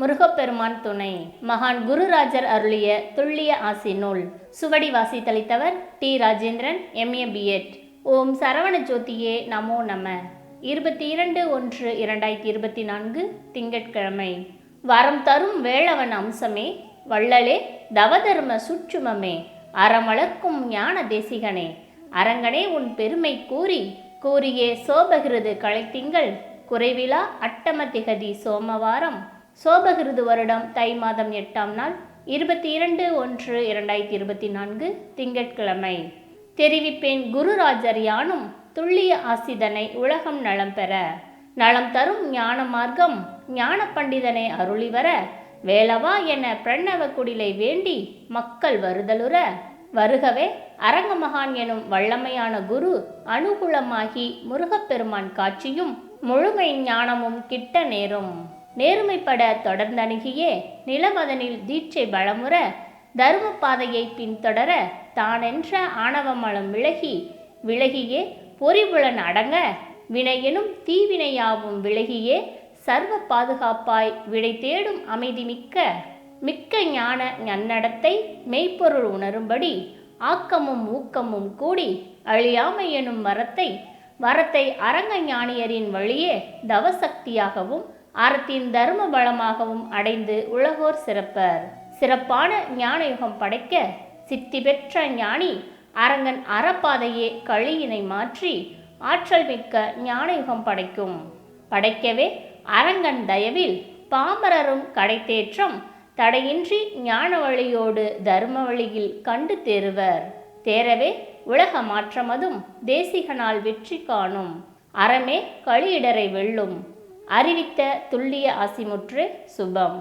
முருகப்பெருமான் துணை. மகான் குருராஜர் அருளிய துல்லிய ஆசி நூல். சுவடி வாசித்தளித்தவர் டி ராஜேந்திரன் எம்ஏ பிஎட் ஓம் சரவண ஜோதியே நமோ நம. இருபத்தி இரண்டு ஒன்று இரண்டாயிரத்தி இருபத்தி நான்கு திங்கட்கிழமை. வரம் தரும் வேளவன் அம்சமே வள்ளலே தவதர்ம சுற்றுமமே. அறமளர்க்கும் ஞான தேசிகனே அரங்கனே உன் பெருமை கூறி கூறியே சோபகிருது களைத்திங்கள். குறைவிலா அட்டம திகதி சோமவாரம். சோபகிருது வருடம் தை மாதம் எட்டாம் நாள் இருபத்தி இரண்டு ஒன்று இரண்டாயிரத்தி இருபத்தி நான்கு திங்கட்கிழமை. தெரிவிப்பேன் குருராஜர் யானும் துல்லிய ஆசிதனை உலகம் நலம் பெற. நலம் தரும் ஞான மார்க்கம் ஞான பண்டிதனை அருளி வர. வேலவா என பிரணவ குடிலை வேண்டி மக்கள் வருதலுற. வருகவே அரங்கமகான் எனும் வல்லமையான குரு அனுகூலமாகி முருகப்பெருமான் காட்சியும் முழுமை ஞானமும் கிட்ட நேரும். நேர்மைப்பட தொடர்ந்தணுகியே நிலவதனில் தீட்சை பலமுற தர்ம பாதையை பின்தொடர தானென்ற ஆணவமலம் விலகி விலகியே பொறிபுலன் அடங்க வினையெனும் தீவினையாவும் விலகியே சர்வ பாதுகாப்பாய் விடை தேடும் அமைதி மிக்க மிக்க ஞான நன்னடத்தை மெய்ப்பொருள் உணரும்படி ஆக்கமும் ஊக்கமும் கூடி அழியாமை எனும் வரத்தை வரத்தை அரங்க ஞானியரின் வழியே தவசக்தியாகவும் அறத்தின் தர்ம பலமாகவும் அடைந்து உலகோர் சிறப்பர். சிறப்பான ஞான யுகம் படைக்க சித்தி பெற்ற ஞானி அரங்கன் அறப்பாதையே கழியினை மாற்றி ஆற்றல் மிக்க ஞான யுகம் படைக்கும். படைக்கவே அரங்கன் தயவில் பாமரரும் கடைத்தேற்றம் தடையின்றி ஞான வழியோடு தர்ம வழியில் கண்டு தேறுவர். தேரவே உலக மாற்றமதும் தேசிகனால் வெற்றி காணும். அறமே களியிடரை வெல்லும். அறிவித்த துல்லிய ஆசிமுற்று சுபம்.